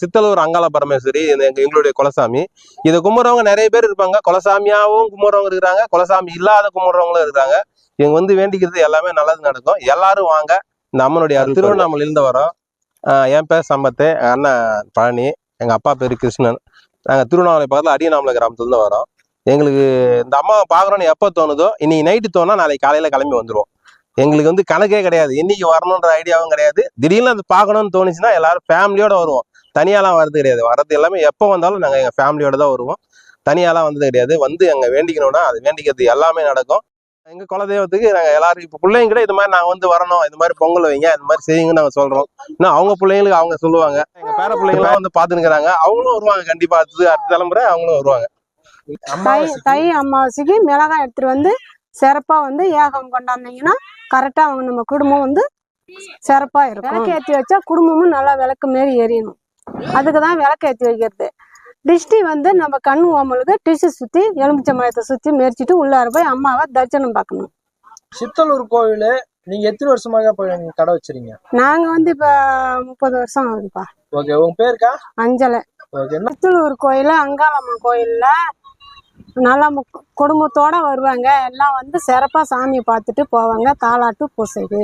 சித்தலூர் அங்காள பரமேஸ்வரி எங்களுடைய குலசாமி. இதை கும்பிட்றவங்க நிறைய பேர் இருப்பாங்க. குலசாமியாவும் கும்பிட்றவங்க இருக்கிறாங்க. குலசாமி இல்லாத கும்பிட்றவங்களும் இருக்காங்க. இவங்க வந்து வேண்டிக்கிறது எல்லாமே நல்லது நடக்கும். எல்லாரும் வாங்க. இந்த அம்மனுடைய அருள் திருவண்ணாமலையிலேருந்து வரோம். என் பேர் சம்பத்து எங்க அண்ணன் பழனி எங்க அப்பா பேர் கிருஷ்ணன். நாங்கள் திருவண்ணாமலை பக்கத்தில் அடியநாமலை கிராமத்துலேருந்து வரோம். எங்களுக்கு இந்த அம்மாவை பார்க்குறோன்னு எப்போ தோணுதோ இன்னைக்கு நைட்டு தோணா நாளைக்கு காலையில் கிளம்பி வந்துருவோம். எங்களுக்கு வந்து கணக்கே கிடையாது. என்னைக்கு வரணுன்ற ஐடியாவும் கிடையாது. திடீர்னு அது பார்க்கணும்னு தோணுச்சுன்னா எல்லாரும் ஃபேமிலியோட வருவோம். தனியாலாம் வர்றது கிடையாது. வர்றது எல்லாமே எப்போ வந்தாலும் நாங்கள் எங்கள் ஃபேமிலியோட தான் வருவோம். தனியாலாம் வந்தது கிடையாது. வந்து அங்கே வேண்டிக்கணும்னா அது வேண்டிக்கிறது எல்லாமே நடக்கும். எங்கள் குலதெய்வத்துக்கு நாங்கள் எல்லாரும் இப்போ பிள்ளைங்க கூட இது மாதிரி நாங்கள் வந்து வரணும். இது மாதிரி பொங்கல் வைங்க இந்த மாதிரி செய்யுங்கன்னு நாங்கள் சொல்கிறோம் இன்னும் அவங்க பிள்ளைங்களுக்கு அவங்க சொல்லுவாங்க. எங்கள் பேர பிள்ளைங்களாம் வந்து பார்த்துனுக்குறாங்க அவங்களும் வருவாங்க கண்டிப்பாக அடுத்து அடுத்த தலைமுறை அவங்களும் வருவாங்க. தை தை அமாவாசைக்கு மிளகாய் எடுத்துட்டு வந்து சிறப்பா வந்து ஏகம் கொண்டாந்தீங்கன்னா கரெக்டா அவங்க நம்ம குடும்பம் வந்து சிறப்பா இருக்கும். விளக்கு ஏற்றி வச்சா குடும்பமும் நல்லா விளக்கு மாரி எரியணும் அதுக்கு தான் விளக்கு ஏற்றி வைக்கிறது. டிஷ்டி வந்து நம்ம கண் ஓமலுக்கு டிஷ்ஷு சுற்றி எலுமிச்சம்பழத்தை சுற்றி மெரிச்சிட்டு உள்ளார போய் அம்மாவை தரிசனம் பார்க்கணும். சித்தலூர் கோவில் நீங்க எத்தனை வருஷமாக போய் நீங்க கடை வச்சிருங்க நாங்கள் வந்து இப்போ முப்பது வருஷம் ஆகுதுப்பா. ஓகே உங்க பேருக்கா? அஞ்சலை. புத்தலூர் கோயில் அங்காளம்மன் கோயில்ல நல்லா குடும்பத்தோட வருவாங்க. எல்லாம் வந்து சிறப்பா சாமி பார்த்துட்டு போவாங்க. தாலாட்டு பூசைக்கு